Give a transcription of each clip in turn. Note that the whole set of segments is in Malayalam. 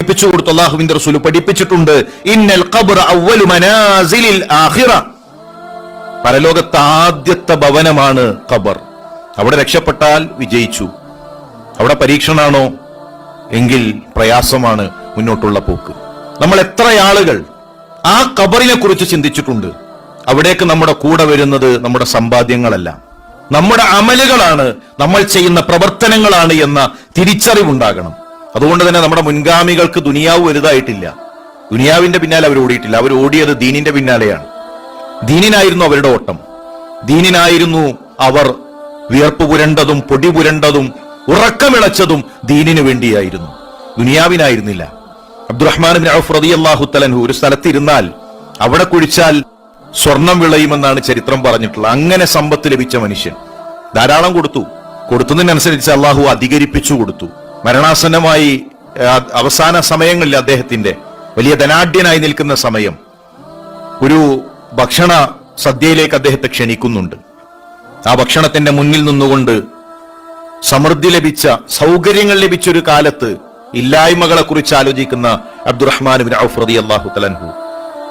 പഠിപ്പിച്ചു കൊടുത്തു അള്ളാഹുവിന്റെ റസൂൽ പഠിപ്പിച്ചിട്ടുണ്ട്. ഇന്നൽ അവ്വലു മനാസിലിൽ ആഖിറ. പരലോകത്തെ ആദ്യത്തെ ഭവനമാണ് ഖബർ. അവിടെ രക്ഷപ്പെട്ടാൽ വിജയിച്ചു. അവിടെ പരീക്ഷണാണോ? എങ്കിൽ പ്രയാസമാണ് മുന്നോട്ടുള്ള പോക്ക്. നമ്മൾ എത്ര ആളുകൾ ആ ഖബറിനെ കുറിച്ച് ചിന്തിച്ചിട്ടുണ്ട്. അവിടേക്ക് നമ്മുടെ കൂടെ വരുന്നത് നമ്മുടെ സമ്പാദ്യങ്ങളല്ല. നമ്മുടെ അമലുകളാണ് നമ്മൾ ചെയ്യുന്ന പ്രവർത്തനങ്ങളാണ് എന്ന തിരിച്ചറിവുണ്ടാകണം. അതുകൊണ്ട് തന്നെ നമ്മുടെ മുൻഗാമികൾക്ക് ദുനിയാവ് വലുതായിട്ടില്ല. ദുനിയാവിന്റെ പിന്നാലെ അവർ ഓടിയിട്ടില്ല. അവർ ഓടിയത് ദീനിന്റെ പിന്നാലെയാണ്. ദീനിനായിരുന്നു അവരുടെ ഓട്ടം. ദീനിനായിരുന്നു അവർ വിയർപ്പ് പുരണ്ടതും പൊടി പുരണ്ടതും ഉറക്കമിളച്ചതും ദീനിനു വേണ്ടിയായിരുന്നു. ദുനിയാവിനായിരുന്നില്ല. അബ്ദുറഹ്മാൻ ബിൻ റളിയല്ലാഹു തലൻഹു ഒരു സ്ഥലത്തിരുന്നാൽ അവിടെ കുഴിച്ചാൽ സ്വർണം വിളയുമെന്നാണ് ചരിത്രം പറഞ്ഞിട്ടുള്ളത് അങ്ങനെ സമ്പത്ത് ലഭിച്ച മനുഷ്യൻ. ധാരാളം കൊടുത്തു. കൊടുത്തതിനനുസരിച്ച് അള്ളാഹു അധികരിപ്പിച്ചു കൊടുത്തു. മരണാസന്നമായി അവസാന സമയങ്ങളിൽ അദ്ദേഹത്തിന്റെ വലിയ ധനാഢ്യനായി നിൽക്കുന്ന സമയം ഒരു ഭക്ഷണ സദ്യയിലേക്ക് അദ്ദേഹത്തെ ക്ഷണിക്കുന്നുണ്ട്. ആ ഭക്ഷണത്തിന്റെ മുന്നിൽ നിന്നുകൊണ്ട് സമൃദ്ധി ലഭിച്ച സൗകര്യങ്ങൾ ലഭിച്ച ഒരു കാലത്ത് ഇല്ലായ്മകളെ കുറിച്ച് ആലോചിക്കുന്ന അബ്ദുറഹ്മാൻ ബിൻ ഔഫ് റതി അള്ളാഹു തലൻഹു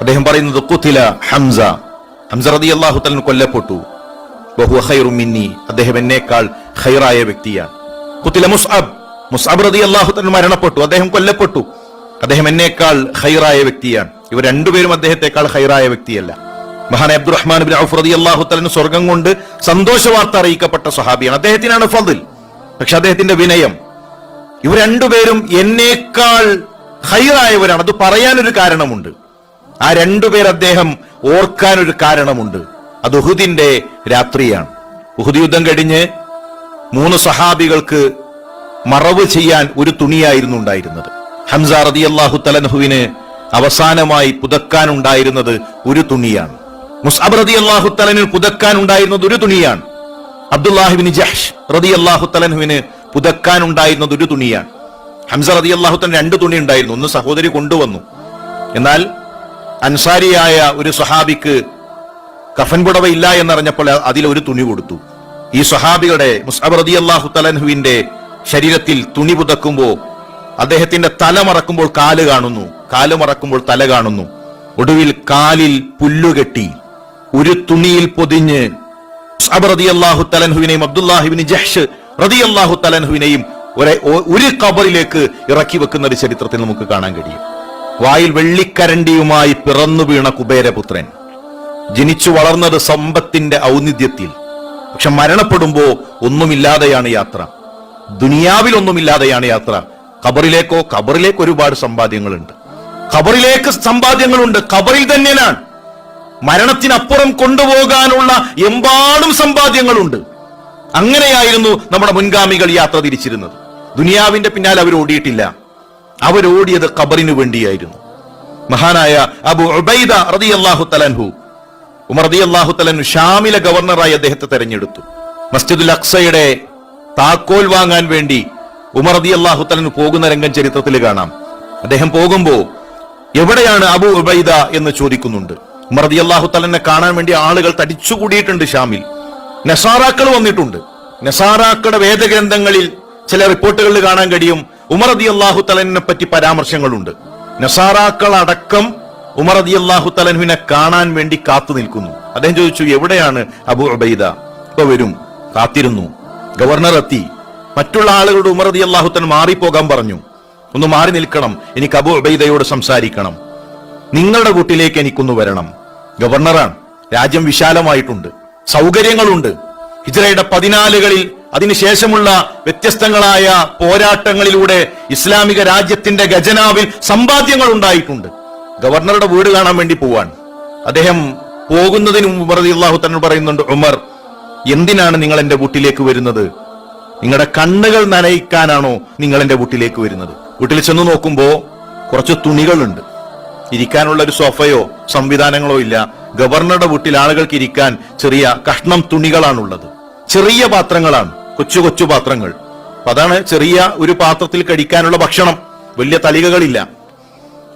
അദ്ദേഹം പറയുന്നത് കുത്തില ഹംസ. ഹംസ റതി അള്ളാഹു തലൻ കൊല്ലപ്പെട്ടു. ബഹു ഖൈറു മിന്നി. അദ്ദേഹം എന്നേക്കാൾ ഹൈറായ വ്യക്തിയാണ്. കുത്തില മുസ്അബ്. മുസ്അബ് റതി അള്ളാഹു തന്നെ മരണപ്പെട്ടു അദ്ദേഹം കൊല്ലപ്പെട്ടു. അദ്ദേഹം എന്നേക്കാൾ ഹൈറായ വ്യക്തിയാണ്. ഇവർ രണ്ടുപേരും അദ്ദേഹത്തെക്കാൾ ഹൈറായ വ്യക്തിയല്ല. മഹാൻ അബ്ദുറഹ്മാൻ ബിൻ ഔഫ് റതി അള്ളാഹു തലന് സ്വർഗം കൊണ്ട് സന്തോഷ വാർത്ത അറിയിക്കപ്പെട്ട സ്വഹാബിയാണ്. അദ്ദേഹത്തിനാണ് ഫതിൽ. പക്ഷെ അദ്ദേഹത്തിന്റെ വിനയം. ഇവർ രണ്ടുപേരും എന്നേക്കാൾ ഹൈറായവരാണ് അത് പറയാനൊരു കാരണമുണ്ട്. ആ രണ്ടുപേർ അദ്ദേഹം ഓർക്കാനൊരു കാരണമുണ്ട്. അത് ഉഹുദിന്റെ രാത്രിയാണ്. ഉഹുദ് യുദ്ധം കഴിഞ്ഞ് മൂന്ന് സഹാബികൾക്ക് മറവ് ചെയ്യാൻ ഒരു തുണിയായിരുന്നു ഉണ്ടായിരുന്നത്. ഹംസ റതി അള്ളാഹു തലൻഹുവിന് അവസാനമായി പുതക്കാനുണ്ടായിരുന്നത് ഒരു തുണിയാണ്. മുസ്അബ് റതി അള്ളാഹു തലനിൽ പുതക്കാനുണ്ടായിരുന്നത് ഒരു തുണിയാണ്. അബ്ദുല്ലാഹിബിന് ജഹ്ഷ് റതി അള്ളാഹു പുതക്കാൻ ഉണ്ടായിരുന്നത് ഒരു തുണിയാണ്. ഹംസ റതി അള്ളാഹു തലൻ രണ്ട് തുണി ഉണ്ടായിരുന്നു. ഒന്ന് സഹോദരി കൊണ്ടുവന്നു. എന്നാൽ അൻസാരിയായ ഒരു സഹാബിക്ക് കഫൻ പുടവ ഇല്ല എന്നറിഞ്ഞപ്പോൾ അതിൽ ഒരു തുണി കൊടുത്തു. ഈ സഹാബിയുടെ മുസ്അബ് റതി അള്ളാഹു തലൻഹുവിന്റെ ശരീരത്തിൽ തുണി പുതക്കുമ്പോ അദ്ദേഹത്തിന്റെ തല മറക്കുമ്പോൾ കാൽ കാണുന്നു. കാൽ മറക്കുമ്പോൾ തല കാണുന്നു. ഒടുവിൽ കാലിൽ പുല്ലുകെട്ടി ഒരു തുണിയിൽ പൊതിഞ്ഞ് മുസ്അബ് റളിയല്ലാഹു തലൻഹുവിനെയും അബ്ദുല്ലാഹിബിൻ ജഹ്ഷ് റളിയല്ലാഹു തലൻഹുവിനെയും ഒരു കബറിലേക്ക് ഇറക്കി വെക്കുന്ന ഒരു ചരിത്രത്തിൽ നമുക്ക് കാണാൻ കഴിയും. വായിൽ വെള്ളിക്കരണ്ടിയുമായി പിറന്നു വീണ കുബേരപുത്രൻ ജനിച്ചു വളർന്നത് സമ്പത്തിന്റെ ഔന്നിധ്യത്തിൽ. പക്ഷെ മരണപ്പെടുമ്പോ ഒന്നുമില്ലാതെയാണ് യാത്ര. ദുനിയാവിൽ ഒന്നുമില്ലാതെയാണ് യാത്ര. ഖബറിലേക്കോ ഖബറിലേക്ക് ഒരുപാട് സമ്പാദ്യങ്ങളുണ്ട്. ഖബറിലേക്ക് സമ്പാദ്യങ്ങളുണ്ട്. ഖബറിൽ തന്നെയാണ്. മരണത്തിനപ്പുറം കൊണ്ടുപോകാനുള്ള എമ്പാടും സമ്പാദ്യങ്ങളുണ്ട്. അങ്ങനെയായിരുന്നു നമ്മുടെ മുൻഗാമികൾ യാത്ര തിരിച്ചിരുന്നത്. ദുനിയാവിന്റെ പിന്നാലെ അവരോടിയിട്ടില്ല അവരോടിയത് ഖബറിനു വേണ്ടിയായിരുന്നു. മഹാനായ അബു ഉബൈദ അള്ളാഹു തലൻഹു ഉമർ റതി അള്ളാഹു തലൻഹു ഷാമിലെ ഗവർണറായി അദ്ദേഹത്തെ തെരഞ്ഞെടുത്തു. മസ്ജിദുൽ അക്സയുടെ താക്കോൽ വാങ്ങാൻ വേണ്ടി ഉമർ അള്ളാഹുത്തലൻ പോകുന്ന രംഗം ചരിത്രത്തിൽ കാണാം. അദ്ദേഹം പോകുമ്പോ എവിടെയാണ് അബു ഉബൈദ എന്ന് ചോദിക്കുന്നുണ്ട്. ഉമർ അള്ളാഹുത്തലനെ തലനെ കാണാൻ വേണ്ടി ആളുകൾ തടിച്ചുകൂടിയിട്ടുണ്ട് ഷാമിൽ. നസാറാക്കൾ വന്നിട്ടുണ്ട്. നസാറാക്കളുടെ വേദഗ്രന്ഥങ്ങളിൽ ചില റിപ്പോർട്ടുകളിൽ കാണാൻ കഴിയും. ഉമർ റതി അള്ളാഹു പറ്റി പരാമർശങ്ങളുണ്ട്. നസാറാക്കൾ അടക്കം ഉമർ റതി അള്ളാഹു കാണാൻ വേണ്ടി കാത്തു നിൽക്കുന്നു. അദ്ദേഹം ചോദിച്ചു എവിടെയാണ് അബു ഉബൈദ? ഇപ്പൊ വരും കാത്തിരുന്നു. ഗവർണർ എത്തി. മറ്റുള്ള ആളുകളുടെ ഉമർ റതി അള്ളാഹുത്തൻ മാറിപ്പോകാൻ പറഞ്ഞു. ഒന്ന് മാറി നിൽക്കണം. എനിക്ക് അബു ഉബൈദയോട് സംസാരിക്കണം. നിങ്ങളുടെ വീട്ടിലേക്ക് എനിക്കൊന്ന് വരണം. ഗവർണറാണ്. രാജ്യം വിശാലമായിട്ടുണ്ട്. സൗകര്യങ്ങളുണ്ട്. ഹിജ്റയുടെ പതിനാലുകളിൽ അതിനുശേഷമുള്ള വ്യത്യസ്തങ്ങളായ പോരാട്ടങ്ങളിലൂടെ ഇസ്ലാമിക രാജ്യത്തിന്റെ ഖജനാവിൽ സമ്പാദ്യങ്ങൾ ഉണ്ടായിട്ടുണ്ട്. ഗവർണറുടെ വീട് കാണാൻ വേണ്ടി പോവാൻ അദ്ദേഹം പോകുന്നതിന് മുമ്പ് അള്ളാഹു തന്നെ പറയുന്നുണ്ട് ഉമർ എന്തിനാണ് നിങ്ങൾ എന്റെ വീട്ടിലേക്ക് വരുന്നത്? നിങ്ങളുടെ കണ്ണുകൾ നനയിക്കാനാണോ നിങ്ങൾ എന്റെ വീട്ടിലേക്ക് വരുന്നത്? വീട്ടിൽ ചെന്ന് നോക്കുമ്പോൾ കുറച്ച് തുണികളുണ്ട്. ഇരിക്കാനുള്ള ഒരു സോഫയോ സംവിധാനങ്ങളോ ഇല്ല. ഗവർണറുടെ വീട്ടിൽ ആളുകൾക്ക് ഇരിക്കാൻ ചെറിയ കഷ്ണം തുണികളാണുള്ളത്. ചെറിയ പാത്രങ്ങളാണ് കൊച്ചു കൊച്ചു പാത്രങ്ങൾ. അതാണ് ചെറിയ ഒരു പാത്രത്തിൽ കഴിക്കാനുള്ള ഭക്ഷണം. വലിയ തലികകളില്ല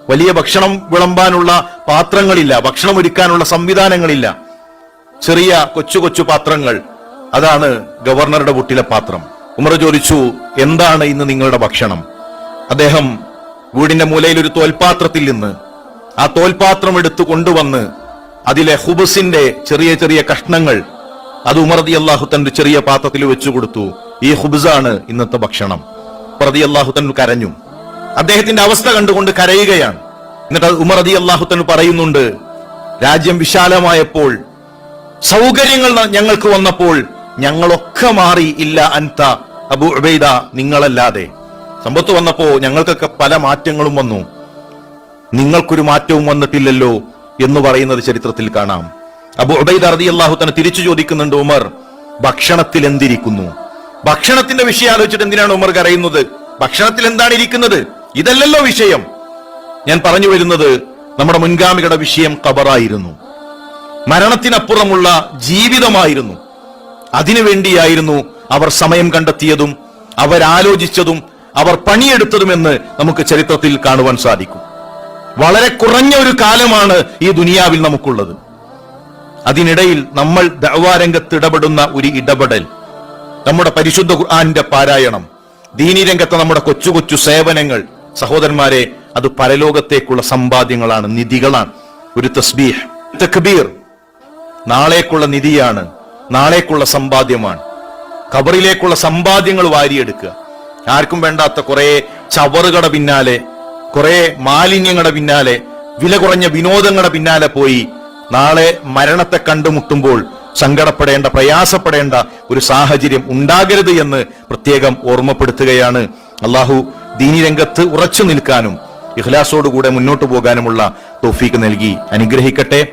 വലിയ ഭക്ഷണം വിളമ്പാനുള്ള പാത്രങ്ങളില്ല. ഭക്ഷണം ഒരുക്കാനുള്ള സംവിധാനങ്ങളില്ല. ചെറിയ കൊച്ചു കൊച്ചു പാത്രങ്ങൾ. അതാണ് ഗവർണറുടെ വീട്ടിലെ പാത്രം. ഉമർ ചോദിച്ചു എന്താണ് ഇന്ന് നിങ്ങളുടെ ഭക്ഷണം? അദ്ദേഹം വീടിന്റെ മൂലയിൽ ഒരു തോൽപാത്രത്തിൽ നിന്ന്. ആ തോൽപാത്രം എടുത്ത് കൊണ്ടുവന്ന് അതിലെ ഹുബസിന്റെ ചെറിയ ചെറിയ കഷ്ണങ്ങൾ അത് ഉമർദി അള്ളാഹു തന്റെ ചെറിയ പാത്രത്തിൽ വെച്ചു കൊടുത്തു. ഈ ഹുബസാണ് ഇന്നത്തെ ഭക്ഷണം. പ്രതി അള്ളാഹു തൻ കരഞ്ഞു. അദ്ദേഹത്തിന്റെ അവസ്ഥ കണ്ടുകൊണ്ട് കരയുകയാണ്. എന്നിട്ട് ഉമർ അതി അള്ളാഹു തൻ പറയുന്നുണ്ട് രാജ്യം വിശാലമായപ്പോൾ സൗകര്യങ്ങൾ ഞങ്ങൾക്ക് വന്നപ്പോൾ ഞങ്ങളൊക്കെ മാറി ഇല്ല അൻത അബു ഉബൈദ നിങ്ങളല്ലാതെ. സമ്പത്ത് വന്നപ്പോ ഞങ്ങൾക്കൊക്കെ പല മാറ്റങ്ങളും വന്നു. നിങ്ങൾക്കൊരു മാറ്റവും വന്നിട്ടില്ലല്ലോ എന്ന് പറയുന്നത് ചരിത്രത്തിൽ കാണാം. അബു ഉബൈദ റതി അള്ളാഹു തന്നെ തിരിച്ചു ചോദിക്കുന്നുണ്ട് ഉമർ ഭക്ഷണത്തിൽ എന്തിരിക്കുന്നു? ഭക്ഷണത്തിന്റെ വിഷയം ആലോചിച്ചിട്ട് എന്തിനാണ് ഉമർ കരയുന്നത്? ഭക്ഷണത്തിൽ എന്താണ് ഇരിക്കുന്നത്? ഇതല്ലല്ലോ വിഷയം. ഞാൻ പറഞ്ഞു വരുന്നത് നമ്മുടെ മുൻഗാമികളുടെ വിഷയം ഖബറായിരുന്നു. മരണത്തിനപ്പുറമുള്ള ജീവിതമായിരുന്നു. അതിനുവേണ്ടിയായിരുന്നു അവർ സമയം കണ്ടെത്തിയതും അവരാലോചിച്ചതും അവർ പണിയെടുത്തതുമെന്ന് നമുക്ക് ചരിത്രത്തിൽ കാണുവാൻ സാധിക്കും. വളരെ കുറഞ്ഞ ഒരു കാലമാണ് ഈ ദുനിയാവിൽ നമുക്കുള്ളത്. അതിനിടയിൽ നമ്മൾ ദവാരംഗത്ത് ഇടപെടുന്ന ഒരു ഇടപെടൽ നമ്മുടെ പരിശുദ്ധ ഖുർആന്റെ പാരായണം ദീനി രംഗത്തെ നമ്മുടെ കൊച്ചു കൊച്ചു സേവനങ്ങൾ. സഹോദരന്മാരെ അത് പരലോകത്തേക്കുള്ള സമ്പാദ്യങ്ങളാണ് നിധികളാണ്. ഒരു തസ്ബീഹ് തക്ബീർ നാളേക്കുള്ള നിധിയാണ് നാളേക്കുള്ള സമ്പാദ്യമാണ്. കബറിലേക്കുള്ള സമ്പാദ്യങ്ങൾ വാരിയെടുക്കുക. ആർക്കും വേണ്ടാത്ത കുറെ ചവറുകളുടെ പിന്നാലെ കുറെ മാലിന്യങ്ങളുടെ പിന്നാലെ വില കുറഞ്ഞ വിനോദങ്ങളുടെ പിന്നാലെ പോയി നാളെ മരണത്തെ കണ്ടുമുട്ടുമ്പോൾ സങ്കടപ്പെടേണ്ട പ്രയാസപ്പെടേണ്ട ഒരു സാഹചര്യം ഉണ്ടാകരുത് എന്ന് പ്രത്യേകം ഓർമ്മപ്പെടുത്തുകയാണ് അള്ളാഹു ദീനി രംഗത്ത് ഉറച്ചു നിൽക്കാനും ഇഖ്ലാസോടുകൂടെ മുന്നോട്ട് പോകാനുമുള്ള തോഫീക്ക് നൽകി. അനുഗ്രഹിക്കട്ടെ.